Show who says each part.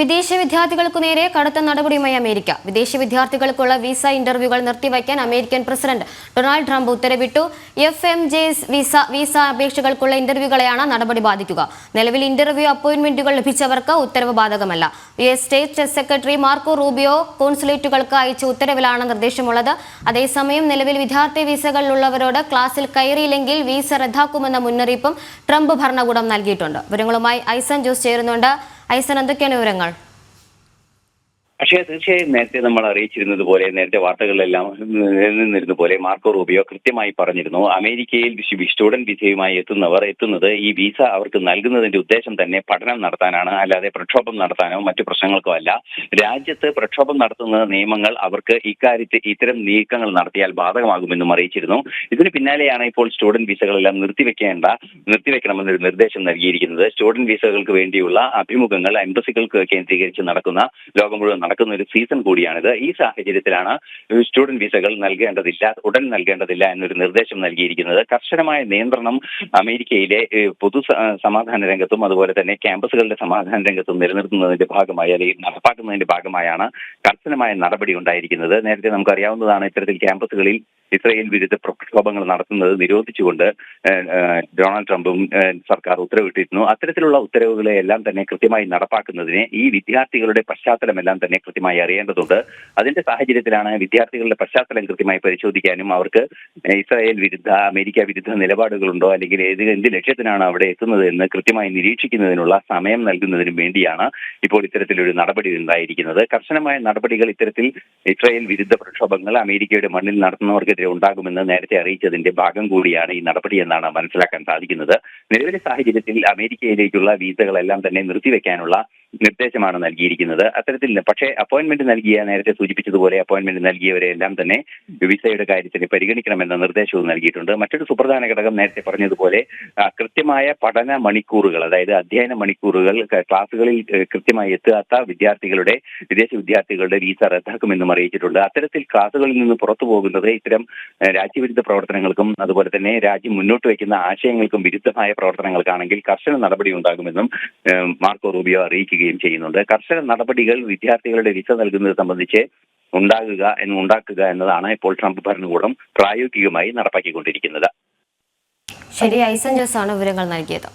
Speaker 1: വിദേശ വിദ്യാർത്ഥികൾക്കു നേരെ കടുത്ത നടപടിയുമായി അമേരിക്ക. വിദേശ വിദ്യാർത്ഥികൾക്കുള്ള വിസ ഇന്റർവ്യൂകൾ നിർത്തിവയ്ക്കാൻ അമേരിക്കൻ പ്രസിഡന്റ് ഡൊണാൾഡ് ട്രംപ് ഉത്തരവിട്ടു. F M J visa visa അപേക്ഷകൾക്കുള്ള ഇന്റർവ്യൂകളെയാണ് നടപടി ബാധിക്കുക. നിലവിൽ ഇന്റർവ്യൂ അപ്പോയിന്റ്മെന്റുകൾ ലഭിച്ചവർക്ക് ഉത്തരവ് ബാധകമല്ല. U S state secretary Marco Rubio കോൺസുലേറ്റുകൾക്ക് അയച്ച ഉത്തരവിലാണ് നിർദ്ദേശമുള്ളത്. അതേസമയം നിലവിൽ വിദ്യാർത്ഥി വിസകളിലുള്ളവരോട് ക്ലാസ്സിൽ കയറിയില്ലെങ്കിൽ വിസ റദ്ദാക്കുമെന്ന മുന്നറിയിപ്പും ട്രംപ് ഭരണകൂടം നൽകിയിട്ടുണ്ട്. വിവരങ്ങളുമായി ഐസൻ ജോസ് ചേരുന്നുണ്ട്. ഐസൻ എന്തൊക്കെയാണ് വിവരങ്ങൾ?
Speaker 2: പക്ഷേ തീർച്ചയായും നേരത്തെ നമ്മൾ അറിയിച്ചിരുന്നത് പോലെ നേരത്തെ വാർത്തകളിലെല്ലാം നിന്നിരുന്ന പോലെ മാർക്കോ റൂബിയോ കൃത്യമായി പറഞ്ഞിരുന്നു അമേരിക്കയിൽ സ്റ്റുഡന്റ് വിസയുമായി എത്തുന്നവർ എത്തുന്നത് ഈ വിസ അവർക്ക് നൽകുന്നതിന്റെ ഉദ്ദേശം തന്നെ പഠനം നടത്താനാണ് അല്ലാതെ പ്രക്ഷോഭം നടത്താനോ മറ്റു പ്രശ്നങ്ങൾക്കോ അല്ല. രാജ്യത്ത് പ്രക്ഷോഭം നടത്തുന്ന നിയമങ്ങൾ അവർക്ക് ഇക്കാര്യത്തിൽ ഇത്തരം നീക്കങ്ങൾ നടത്തിയാൽ ബാധകമാകുമെന്നും അറിയിച്ചിരുന്നു. ഇതിന് പിന്നാലെയാണ് ഇപ്പോൾ സ്റ്റുഡന്റ് വിസകളെല്ലാം നിർത്തിവെക്കേണ്ട നിർത്തിവെക്കണമെന്നൊരു നിർദ്ദേശം നൽകിയിരിക്കുന്നത്. സ്റ്റുഡന്റ് വിസകൾക്ക് വേണ്ടിയുള്ള അഭിമുഖങ്ങൾ എംബസികൾക്ക് കേന്ദ്രീകരിച്ച് നടക്കുന്ന ലോകം മുഴുവൻ നടക്കുന്ന ഒരു സീസൺ കൂടിയാണിത്. ഈ സാഹചര്യത്തിലാണ് സ്റ്റുഡന്റ് വിസകൾ നൽകേണ്ടതില്ല ഉടൻ നൽകേണ്ടതില്ല എന്നൊരു നിർദ്ദേശം നൽകിയിരിക്കുന്നത്. കർശനമായ നിയന്ത്രണം അമേരിക്കയിലെ പൊതു സമാധാന രംഗത്തും അതുപോലെ തന്നെ ക്യാമ്പസുകളുടെ സമാധാന രംഗത്തും നിലനിർത്തുന്നതിന്റെ ഭാഗമായി അല്ലെങ്കിൽ നടപ്പാക്കുന്നതിന്റെ ഭാഗമായാണ് കർശനമായ നടപടി ഉണ്ടായിരിക്കുന്നത്. നേരത്തെ നമുക്കറിയാവുന്നതാണ് ഇത്തരത്തിൽ ക്യാമ്പസുകളിൽ ഇസ്രയേൽ വിരുദ്ധ പ്രക്ഷോഭങ്ങൾ നടത്തുന്നത് നിരോധിച്ചുകൊണ്ട് ഡൊണാൾഡ് ട്രംപും സർക്കാർ ഉത്തരവിട്ടിരുന്നു. അത്തരത്തിലുള്ള ഉത്തരവുകളെ എല്ലാം തന്നെ കൃത്യമായി നടപ്പാക്കുന്നതിന് ഈ വിദ്യാർത്ഥികളുടെ പശ്ചാത്തലമെല്ലാം തന്നെ കൃത്യമായി അറിയേണ്ടതുണ്ട്. അതിന്റെ സാഹചര്യത്തിലാണ് വിദ്യാർത്ഥികളുടെ പശ്ചാത്തലം കൃത്യമായി പരിശോധിക്കാനും അവർക്ക് ഇസ്രായേൽ വിരുദ്ധ അമേരിക്ക വിരുദ്ധ നിലപാടുകളുണ്ടോ അല്ലെങ്കിൽ ഏത് എന്ത് ലക്ഷ്യത്തിനാണ് അവിടെ എത്തുന്നത് എന്ന് കൃത്യമായി നിരീക്ഷിക്കുന്നതിനുള്ള സമയം നൽകുന്നതിനും വേണ്ടിയാണ് ഇപ്പോൾ ഇത്തരത്തിലൊരു നടപടി ഉണ്ടായിരിക്കുന്നത്. കർശനമായ നടപടികൾ ഇത്തരത്തിൽ ഇസ്രായേൽ വിരുദ്ധ പ്രക്ഷോഭങ്ങൾ അമേരിക്കയുടെ മണ്ണിൽ നടത്തുന്നവർക്കെതിരെ ഉണ്ടാകുമെന്ന് നേരത്തെ അറിയിച്ചതിന്റെ ഭാഗം കൂടിയാണ് ഈ നടപടി എന്നാണ് മനസ്സിലാക്കാൻ സാധിക്കുന്നത്. നിലവിലെ സാഹചര്യത്തിൽ അമേരിക്കയിലേക്കുള്ള വീസകളെല്ലാം തന്നെ നിർത്തിവെക്കാനുള്ള നിർദ്ദേശമാണ് നൽകിയിരിക്കുന്നത്. അത്തരത്തിൽ പക്ഷേ അപ്പോയിന്റ്മെന്റ് നൽകിയ നേരത്തെ സൂചിപ്പിച്ചതുപോലെ അപ്പോയിന്റ്മെന്റ് നൽകിയവരെ എല്ലാം തന്നെ വിസയുടെ കാര്യത്തിന് പരിഗണിക്കണമെന്ന നിർദ്ദേശവും നൽകിയിട്ടുണ്ട്. മറ്റൊരു സുപ്രധാന ഘടകം നേരത്തെ പറഞ്ഞതുപോലെ കൃത്യമായ പഠന മണിക്കൂറുകൾ അതായത് അധ്യയന മണിക്കൂറുകൾ ക്ലാസുകളിൽ കൃത്യമായി എത്താത്ത വിദ്യാർത്ഥികളുടെ വിദേശ വിദ്യാർത്ഥികളുടെ വിസ റദ്ദാക്കുമെന്നും അറിയിച്ചിട്ടുണ്ട്. അത്തരത്തിൽ ക്ലാസുകളിൽ നിന്ന് പുറത്തു പോകുന്നത് ഇത്തരം രാജ്യവിരുദ്ധ പ്രവർത്തനങ്ങൾക്കും അതുപോലെ തന്നെ രാജ്യം മുന്നോട്ട് വയ്ക്കുന്ന ആശയങ്ങൾക്കും വിരുദ്ധമായ പ്രവർത്തനങ്ങൾക്കാണെങ്കിൽ കർശന നടപടി ഉണ്ടാകുമെന്നും മാർക്കോ റൂബിയോ അറിയിക്കുകയും ചെയ്യുന്നുണ്ട്. കർശന നടപടികൾ വിദ്യാർത്ഥികളുടെ വിസ നൽകുന്നത് സംബന്ധിച്ച് ഉണ്ടാകുക ഉണ്ടാക്കുക എന്നതാണ് ഇപ്പോൾ ട്രംപ് ഭരണകൂടം പ്രായോഗികമായി നടപ്പാക്കിക്കൊണ്ടിരിക്കുന്നത്.
Speaker 1: ശരി ഐസൻ ജോസ് ആണ് വിവരങ്ങൾ നൽകിയത്.